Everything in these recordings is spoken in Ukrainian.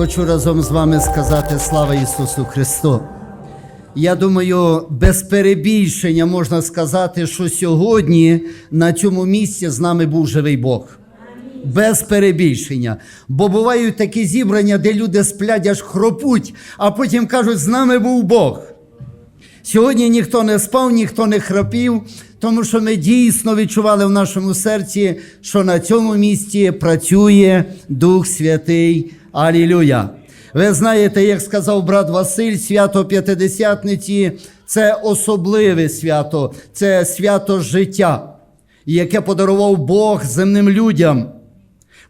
Хочу разом з вами сказати слава Ісусу Христу. Я думаю, без перебільшення можна сказати, що сьогодні на цьому місці з нами був живий Бог. Без перебільшення. Бо бувають такі зібрання, де люди сплять аж хропуть, а потім кажуть, з нами був Бог. Сьогодні ніхто не спав, ніхто не храпів, тому що ми дійсно відчували в нашому серці, що на цьому місці працює Дух Святий. Алілюя! Ви знаєте, як сказав брат Василь, свято П'ятидесятниці це особливе свято, це свято життя, яке подарував Бог земним людям.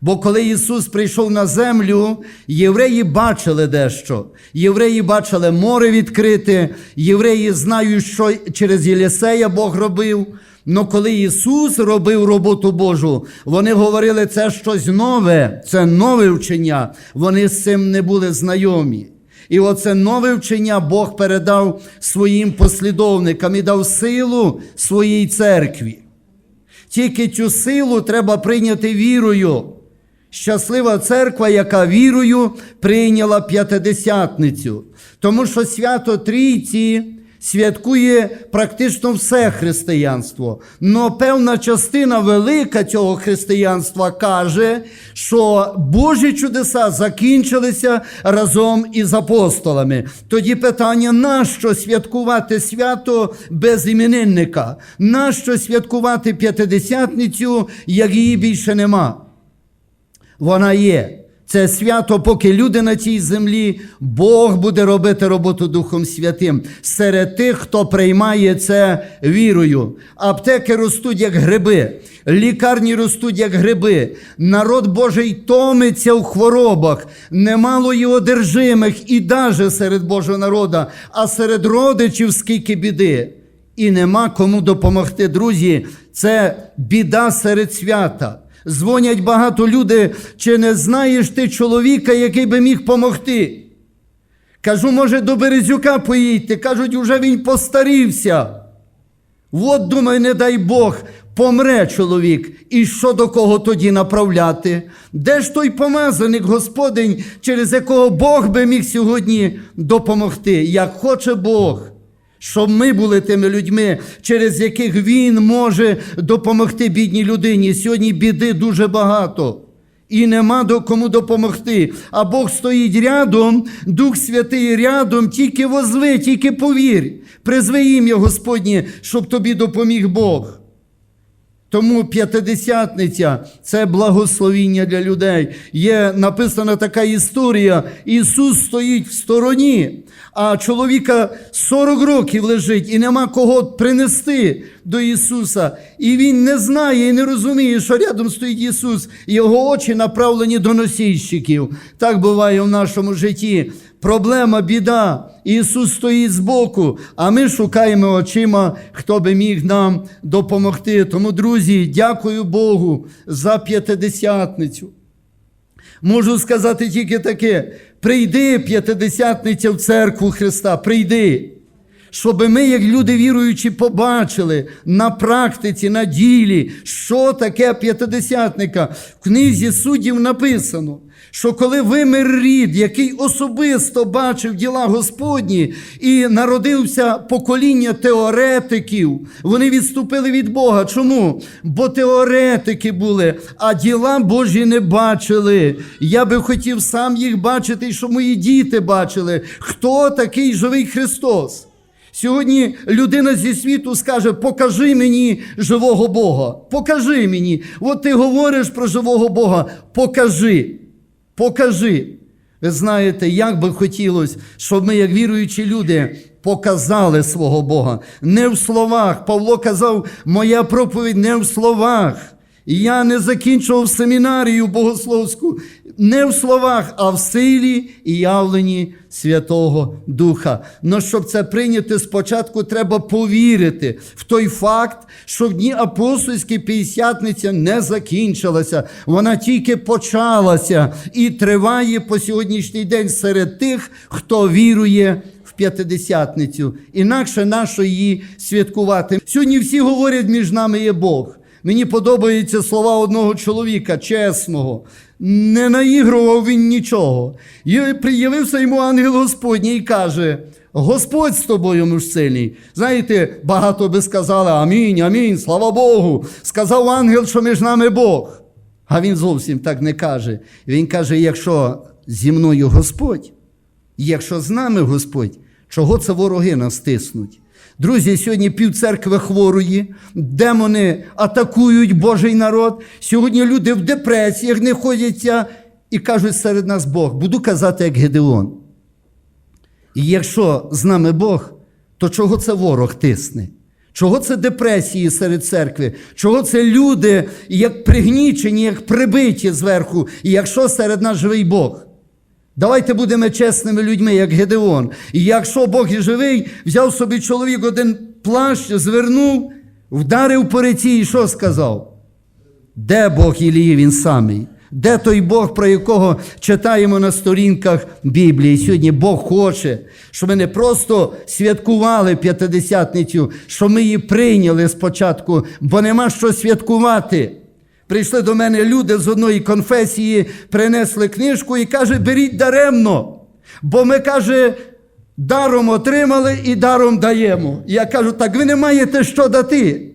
Бо коли Ісус прийшов на землю, євреї бачили дещо. Євреї бачили море відкрите, євреї знають, що через Єлісея Бог робив. Но коли Ісус робив роботу Божу, вони говорили, це щось нове, це нове вчення. Вони з цим не були знайомі. І оце нове вчення Бог передав своїм послідовникам і дав силу своїй церкві. Тільки цю силу треба прийняти вірою. Щаслива церква, яка вірою прийняла п'ятидесятницю. Тому що свято Трійці святкує практично все християнство. Но певна частина велика цього християнства каже, що Божі чудеса закінчилися разом із апостолами. Тоді питання: нащо святкувати свято без іменинника? Нащо святкувати п'ятидесятницю, як її більше нема? Вона є. Це свято, поки люди на цій землі, Бог буде робити роботу Духом Святим серед тих, хто приймає це вірою. Аптеки ростуть як гриби, лікарні ростуть як гриби. Народ Божий томиться в хворобах, немало і одержимих, і даже серед Божого народу, а серед родичів скільки біди. І нема кому допомогти. Друзі, це біда серед свята. Дзвонять багато люди, чи не знаєш ти чоловіка, який би міг помогти? Кажу, може, до Березюка поїдьте. Кажуть, уже він постарівся. От, думаю, не дай Бог, помре чоловік. І що до кого тоді направляти? Де ж той помазаник, Господень, через якого Бог би міг сьогодні допомогти? Як хоче Бог щоб ми були тими людьми, через яких Він може допомогти бідній людині. Сьогодні біди дуже багато. І нема до кому допомогти. А Бог стоїть рядом, Дух Святий рядом, тільки возви, тільки повір. Призви ім'я Господнє, щоб тобі допоміг Бог. Тому п'ятидесятниця це благословіння для людей. Є написана така історія: Ісус стоїть в стороні, а чоловіка 40 років лежить і нема кого принести до Ісуса. І він не знає і не розуміє, що рядом стоїть Ісус, його очі направлені до носійщиків. Так буває в нашому житті. Проблема, біда. Ісус стоїть збоку, а ми шукаємо очима, хто би міг нам допомогти. Тому, друзі, дякую Богу за п'ятидесятницю. Можу сказати тільки таке: прийди, п'ятидесятниця в церкву Христа, прийди. Щоб ми, як люди віруючі, побачили на практиці, на ділі, що таке п'ятидесятника. В книзі суддів написано, що коли вимер рід, який особисто бачив діла Господні, і народився покоління теоретиків, вони відступили від Бога. Чому? Бо теоретики були, а діла Божі не бачили. Я би хотів сам їх бачити, і щоб мої діти бачили, хто такий живий Христос. Сьогодні людина зі світу скаже: покажи мені живого Бога. Покажи мені. От ти говориш про живого Бога. Покажи. Покажи. Ви знаєте, як би хотілося, щоб ми, як віруючі люди, показали свого Бога. Не в словах. Павло казав, моя проповідь не в словах. Я не закінчував семінарію богословську не в словах, а в силі і явленні Святого Духа. Но щоб це прийняти, спочатку треба повірити в той факт, що в дні апостольській п'ятдесятниця не закінчилася, вона тільки почалася і триває по сьогоднішній день серед тих, хто вірує п'ятидесятницю. Інакше нащо її святкувати. Сьогодні всі говорять, між нами є Бог. Мені подобаються слова одного чоловіка, чесного. Не наігрував він нічого. І приявився йому ангел Господній і каже: Господь з тобою муж сильний. Знаєте, багато би сказали Амінь, амінь, слава Богу. Сказав ангел, що між нами Бог. А він зовсім так не каже. Він каже: якщо зі мною Господь, якщо з нами Господь, чого це вороги нас тиснуть? Друзі, сьогодні пів церкви хворої, демони атакують Божий народ. Сьогодні люди в депресіях не ходяться і кажуть серед нас Бог. Буду казати, як Гедеон. І якщо з нами Бог, то чого це ворог тисне? Чого це депресії серед церкви? Чого це люди, як пригнічені, як прибиті зверху, і якщо серед нас живий Бог? Давайте будемо чесними людьми, як Гедеон. І якщо Бог і живий, взяв собі чоловік один плащ, звернув, вдарив по реці і що сказав? Де Бог Ілії він самий? Де той Бог, про якого читаємо на сторінках Біблії? Сьогодні Бог хоче, щоб ми не просто святкували п'ятидесятницю, що ми її прийняли спочатку, бо нема що святкувати. Прийшли до мене люди з одної конфесії, принесли книжку і каже, беріть даремно. Бо ми каже, даром отримали і даром даємо. Я кажу, так ви не маєте що дати.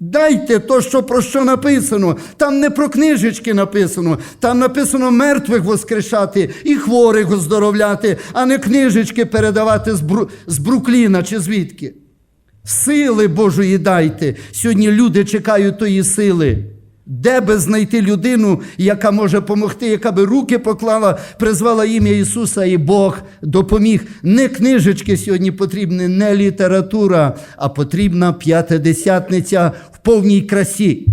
Дайте то, що про що написано. Там не про книжечки написано, там написано мертвих воскрешати і хворих оздоровляти, а не книжечки передавати з, Бру... з Брукліна чи звідки. Сили Божої дайте. Сьогодні люди чекають тої сили. Де би знайти людину, яка може допомогти, яка би руки поклала, призвала ім'я Ісуса, і Бог допоміг. Не книжечки сьогодні потрібні, не література, а потрібна п'ятидесятниця в повній красі.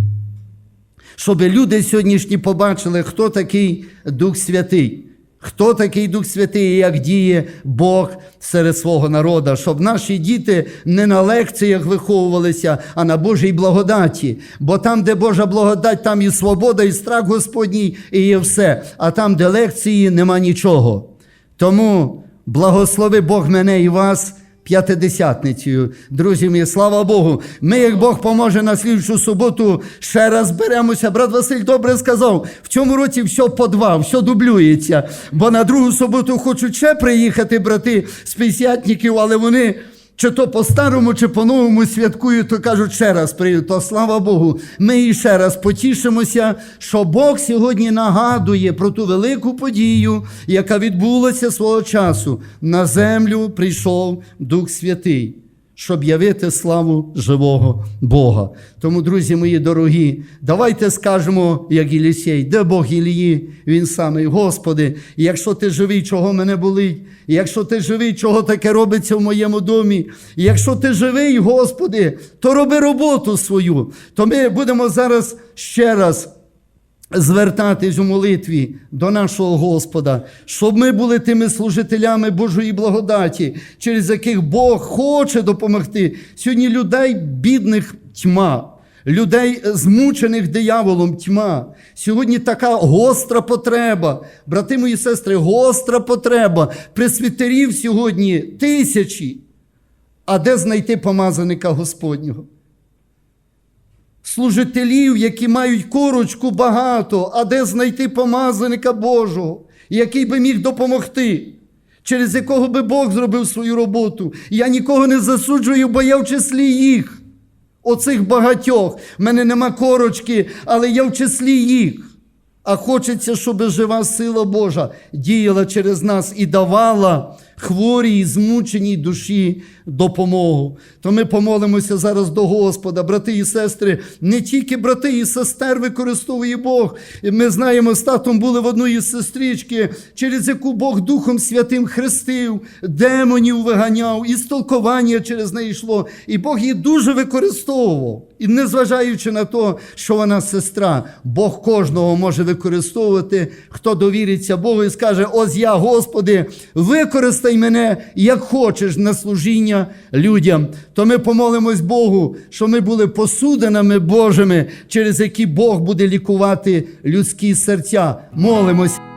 Щоб люди сьогоднішні побачили, хто такий Дух Святий. Хто такий Дух Святий як діє Бог серед свого народу, щоб наші діти не на лекціях виховувалися, а на Божій благодаті. Бо там, де Божа благодать, там і свобода, і страх Господній, і є все. А там, де лекції, нема нічого. Тому благослови Бог мене і вас. П'ятидесятницею. Друзі мої, слава Богу. Ми, як Бог поможе на слідчу суботу, ще раз беремося. Брат Василь добре сказав, в цьому році все по два, все дублюється. Бо на другу суботу хочуть ще приїхати брати з п'ятдесятників, але вони чи то по-старому, чи по-новому святкують, то кажуть, ще раз прийду. То слава Богу, ми і ще раз потішимося, що Бог сьогодні нагадує про ту велику подію, яка відбулася свого часу. На землю прийшов Дух Святий, щоб явити славу живого Бога. Тому, друзі мої дорогі, давайте скажемо, як Єлісей, де Бог Ілії, він самий, Господи, якщо ти живий, чого мене болить, якщо ти живий, чого таке робиться в моєму домі, якщо ти живий, Господи, то роби роботу свою. То ми будемо зараз ще раз звертатись у молитві до нашого Господа, щоб ми були тими служителями Божої благодаті, через яких Бог хоче допомогти. Сьогодні людей бідних тьма. Людей, змучених дияволом, тьма. Сьогодні така гостра потреба. Брати мої сестри, гостра потреба. Пресвітерів сьогодні тисячі. А де знайти помазаника Господнього? Служителів, які мають корочку багато, а де знайти помазаника Божого, який би міг допомогти, через якого би Бог зробив свою роботу. Я нікого не засуджую, бо я в числі їх, оцих багатьох. В мене нема корочки, але я в числі їх. А хочеться, щоб жива сила Божа діяла через нас і давала хворій, змученій душі допомогу. То ми помолимося зараз до Господа, брати і сестри, не тільки брати і сестер використовує Бог. Ми знаємо, з татом були в одної сестрички, через яку Бог Духом Святим хрестив, демонів виганяв, і столкування через неї йшло. І Бог її дуже використовував. І незважаючи на те, що вона сестра, Бог кожного може використовувати, хто довіриться Богу і скаже: Ось я, Господи, використай мене як хочеш на служіння людям. То ми помолимось Богу, що ми були посудинами Божими, через які Бог буде лікувати людські серця. Молимось.